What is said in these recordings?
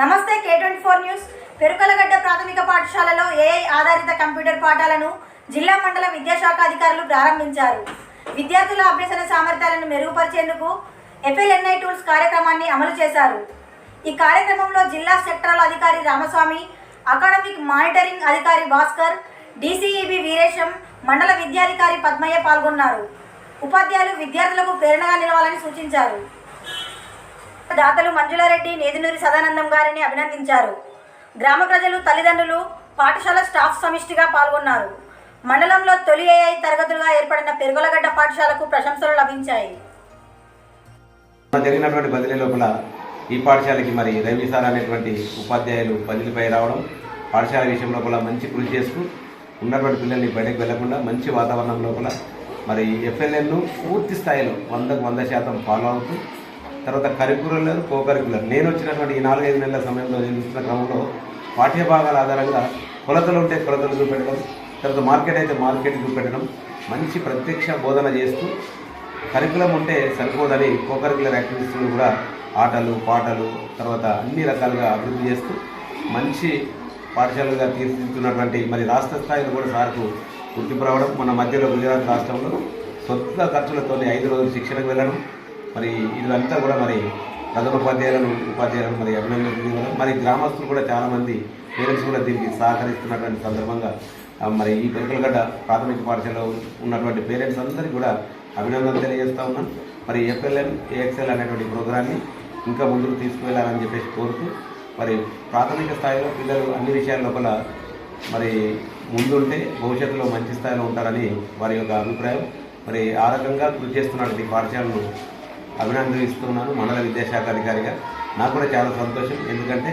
నమస్తే K twenty four news Perukalagadda ప్రాథమిక పాఠశాలలో ఏఐ ఆధారిత కంప్యూటర్ పాఠాలను జిల్లా మండల విద్యాశాఖ అధికారులు ప్రారంభించారు. విద్యార్థుల అభ్యసన సామర్థ్యాలను మెరుగుపరిచేందుకు ఎఫ్ఎల్ఎన్ఐ టూల్స్ కార్యక్రమాన్ని అమలు చేశారు. ఈ కార్యక్రమంలో జిల్లా సెక్టరల్ అధికారి రామస్వామి అకాడమిక్ మానిటరింగ్ అధికారి భాస్కర్ డీసీఈబి వీరేశం మండల విద్యాధికారి పద్మయ్య పాల్గొన్నారు. ఉపాధ్యాయులు విద్యార్థులకు ప్రేరణగా నిలవాలని సూచించారు. దాతలు మంజులారెడ్డి నేదినూరి సదానందం గారిని అభినందించారు. గ్రామ ప్రజలు తల్లిదండ్రులు పాఠశాల స్టాఫ్ సమిష్టిగా పాల్గొన్నారు. మండలంలో తొలి ఏఐ తరగతులుగా ఏర్పడిన పెరుగులగడ్డ పాఠశాలకు ప్రశంసలు లభించాయి. జరిగినటువంటి బదిలీ లోపల ఈ పాఠశాలకి మరి రవి సార్ అనేటువంటి ఉపాధ్యాయులు బదిలీపై రావడం పాఠశాల విషయం లోపల మంచి కృషి చేస్తూ ఉన్నటువంటి పిల్లల్ని బయటకు వెళ్ళకుండా మంచి వాతావరణం లోపల మరి ఎఫ్ఎల్ఎన్ను పూర్తి స్థాయిలో వందకు వంద శాతం ఫాలో అవుతూ తర్వాత కరికులర్ కో కరికులర్ నేను వచ్చినటువంటి ఈ నాలుగైదు నెలల సమయంలో నిర్మిస్తున్న క్రమంలో పాఠ్య భాగాల ఆధారంగా కొలతలు ఉంటే కొలతలు చూపెట్టడం తర్వాత మార్కెట్ అయితే మార్కెట్ చూపెట్టడం మంచి ప్రత్యక్ష బోధన చేస్తూ కరికులం ఉంటే సరిపోదని కోకరికులర్ యాక్టివిటీస్ని కూడా ఆటలు పాటలు తర్వాత అన్ని రకాలుగా అభివృద్ధి చేస్తూ మంచి పాఠశాలలుగా తీర్చిదిద్దుతున్నటువంటి మరి రాష్ట్ర స్థాయిలో కూడా సార్కు గుర్తింపు రావడం మన మధ్యలో గుజరాత్ రాష్ట్రంలో సొంత ఖర్చులతో ఐదు రోజులు శిక్షణకు వెళ్ళడం మరి ఇదంతా కూడా మరి ప్రథమ ఉపాధ్యాయులను ఉపాధ్యాయులను మరి అభినందించడం మరి గ్రామస్తులు కూడా చాలామంది పేరెంట్స్ కూడా దీనికి సహకరిస్తున్నటువంటి సందర్భంగా మరి ఈ పెరుకలగడ్డ ప్రాథమిక పాఠశాలలో ఉన్నటువంటి పేరెంట్స్ అందరికీ కూడా అభినందనలు తెలియజేస్తా ఉన్నాం. మరి ఎఫ్ఎల్ఎన్ ఏఎక్స్ఎల్ అనేటువంటి ప్రోగ్రాన్ని ఇంకా ముందుకు తీసుకువెళ్ళాలని చెప్పేసి కోరుతూ మరి ప్రాథమిక స్థాయిలో పిల్లలు అన్ని విషయాల లోపల మరి ముందుంటే భవిష్యత్తులో మంచి స్థాయిలో ఉంటారని వారి యొక్క అభిప్రాయం. మరి ఆ రకంగా కృషి చేస్తున్నటువంటి పాఠశాలను అభినందిస్తున్నాను మండల విద్యాశాఖ అధికారిగా. నాకు కూడా చాలా సంతోషం. ఎందుకంటే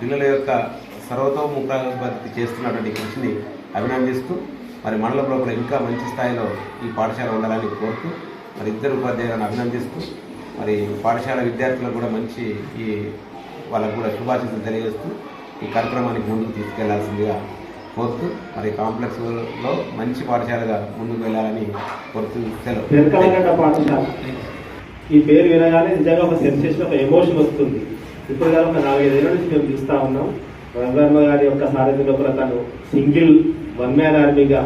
పిల్లల యొక్క సర్వతోముఖాభివృద్ధి చేస్తున్నటువంటి కృషిని అభినందిస్తూ మరి మండల లోపల ఇంకా మంచి స్థాయిలో ఈ పాఠశాల ఉండాలని కోరుతూ మరి ఇద్దరు ఉపాధ్యాయులను అభినందిస్తూ మరి పాఠశాల విద్యార్థులకు కూడా మంచి ఈ వాళ్ళకు కూడా శుభాశీస్సులు తెలియజేస్తూ ఈ కార్యక్రమానికి ముందుకు తీసుకెళ్ళాల్సిందిగా కోరుతూ మరి కాంప్లెక్స్లో మంచి పాఠశాలగా ముందుకు వెళ్ళాలని కోరుతూ సెలవు. ఈ పేరు వినగానే నిజంగా ఒక సెన్సేషన్ ఒక ఎమోషన్ వస్తుంది. ఇప్పుడు కదా ఒక నాలుగైదేళ్ళ నుంచి మేము చూస్తా ఉన్నాం. రంగమ్మ గారి యొక్క సారథ్యంలో కూడా తను సింగిల్ వన్ మ్యాన్ ఆర్మీగా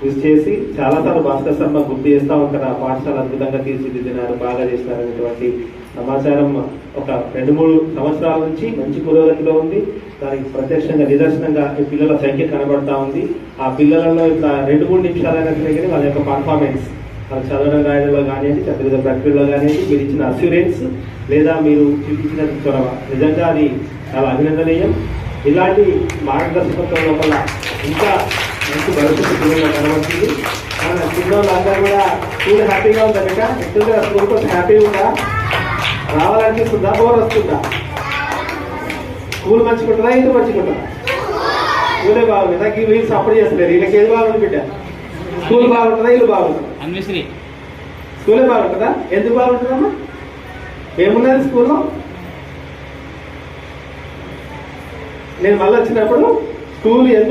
కృషి చేసి చాలాసార్లు భాస్కర్ శర్మ గుర్తు చేస్తూ ఉంటారు. ఆ పాఠశాల అద్భుతంగా తీర్చిదిద్దినారు బాగా చేసినారు అనేటువంటి సమాచారం ఒక రెండు మూడు సంవత్సరాల నుంచి మంచి పురోగతిలో ఉంది. దానికి ప్రత్యక్షంగా నిదర్శనంగా ఈ పిల్లల సంఖ్య కనబడతా ఉంది. ఆ పిల్లలలో ఇట్లా రెండు మూడు నిమిషాలైన కానీ వాళ్ళ యొక్క పర్ఫార్మెన్స్ వాళ్ళు చదవడం రాయడంలో కానివ్వండి పెద్ద పెద్ద ప్రక్రియలో కానివ్వండి మీరు ఇచ్చిన అస్యూరెన్స్ లేదా మీరు చూపించిన చొరవ నిజంగా అది చాలా అభినందనీయం. ఇలాంటి మార్గదర్శకత్వం లోపల ఇంకా మంచి భవిష్యత్తు పిల్లలు కనబడుతుంది. మన చిన్నోళ్ళందరూ కూడా స్కూల్ హ్యాపీగా ఉంది కనుక ఎక్కువగా స్కూల్ కొంచెం హ్యాపీగా ఉందా? రావాలనిపిస్తుందా బోర్ వస్తుందా? స్కూల్ మంచిగుంటుందా? ఇల్లు మంచిగుంటుందా? స్కూలే బాగుంది. నాకు వీళ్ళు సపోర్ట్ చేస్తలేరు వీళ్ళకి ఏది బాగుంది బిడ్డ? స్కూల్ బాగుంటుందా? ఇల్లు బాగుంటుందా? స్కూలే బాగుంటుందా? ఎందుకు బాగుంటుందమ్మా? ఏమున్నది స్కూల్లో? నేను మళ్ళీ వచ్చినప్పుడు స్కూల్ ఎందుకు